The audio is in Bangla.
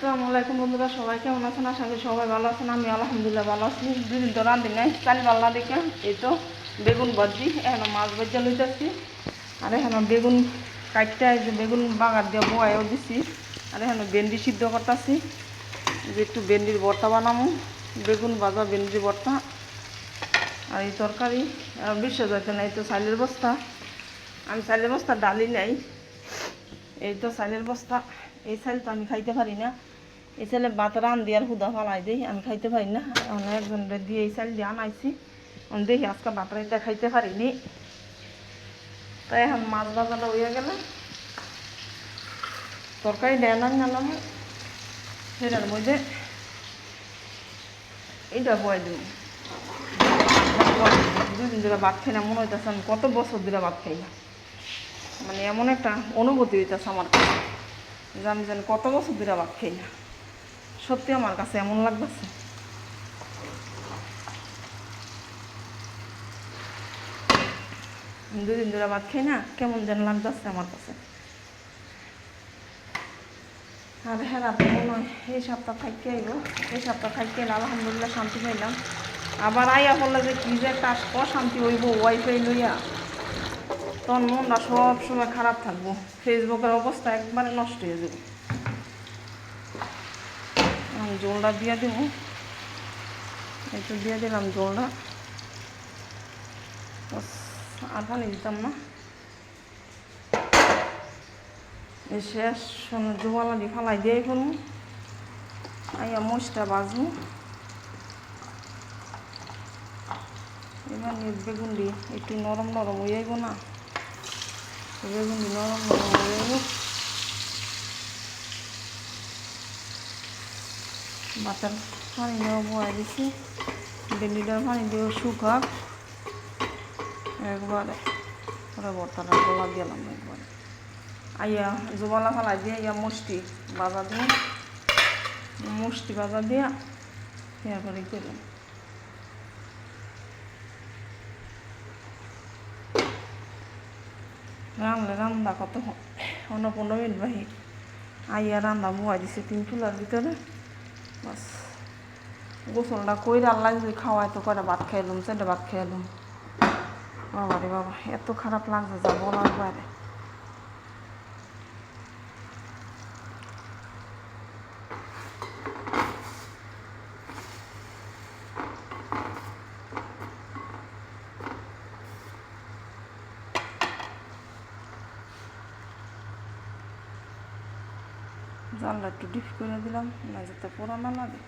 আসসালামু আলাইকুম বন্ধুরা, সবাই কেমন আছেন? আশা করি সবাই ভালো আছেন। আমি আলহামদুলিল্লাহ ভালো আছি। দুদিন তো রান্ধি নাই। কাল পাল্লা দেখে এই তো বেগুন ভাজি, এখন মাছ ভাজা লইতেছি। আর এখন বেগুন কাটতে যে বেগুন বাগার দিয়ে বয়াও দিছি। আর এখন ভেন্ডি সিদ্ধ করতেছি। যে একটু ভেন্ডির ভর্তা বানাবো বেগুন ভাজা, ভেন্ডির ভর্তা। আর এই তরকারি। বিশ্ব যাইতে না এই তো চাইলের বস্তা। আমি চাইলের বস্তা ডালি নাই। এই তো চাইলের বস্তা। এই চাইল তো আমি খাইতে পারি না। চাইলে ভাত রান দিয়ে হুদা ফালাই দিই, আমি খাইতে পারি না। এখন একজন দিয়ে এই চাইল দিয়ে আনাইছি। আমি দেখি আজকে ভাত রাইতে খাইতে পারিনি। তাই এখন মাছ ভাজাটা হয়ে গেলে। তরকারি দেয় না নাম সেটার মধ্যে এইটা বয় দিব। দুদিন ধরে ভাত খাই না, মনে হইতেছে আমি কত বছর ধরে ভাত খাই না। মানে এমন একটা অনুভূতি হইতেছে আমার কাছে, যে আমি জানি কত বছর ধরে ভাত খাই না। সত্যি আমার কাছে এমন লাগতেছে। দুদিন ধরে ভাত খাই না, কেমন যেন লাগতেছে আমার কাছে। আর হ্যাঁ রাতে মনে হয় এই সপ্তাহ থাকতে আইব এই সপ্তাহ থাকতে এলে আলহামদুলিল্লাহ শান্তি পাইলাম। আবার আইয়া বললে যে কি যে একটা অশান্তি হইব ওয়াইফাই লইয়া। তখন মনটা সবসময় খারাপ থাকব। ফেসবুকের অবস্থা একবারে নষ্ট হয়ে যাবে। জলটা দিয়ে দেব। একটু দিয়ে দিলাম জলটা। আর পানি দিতাম না। শেষ জোয়ালা দিয়ে ফালাই দিয়ে ফেলব। আইয়া মোষটা বাজবো। এবার বেগুন দিয়ে, একটু নরম নরম হয়ে যাইব না। বেগুন দিয়ে নরম নরম হয়ে যাইব। বাতার পানি দেওয়া বয়া দিছি। ভেন্ডিটার পানি দিয়ে শুকাক একবারে ওরা বর্তাটা গলা দিলাম একবারে। আইয়া জোবালা ফালাই দিয়ে ইয়া মুষ্টি বাজা দিয়ে, মুষ্টি বাজা দিয়া ইয়া করে করলাম রানলে রান্দা কত অন্য পনেরো মিনিট বাহি আইয়া রান্দা বয়া দিছে তিন চুলার ভিতরে। বাস। গোসলটা কইরা আল্লাহ যদি খাওয়াই তো কয়টা ভাত খাইলাম সেটা ভাত খাইলাম। বাবা রে বাবা, এত খারাপ লাগছে, যাব না বাইরে জানলা একটু ডিপ করে দিলাম না যাতে পোড়া না লাগে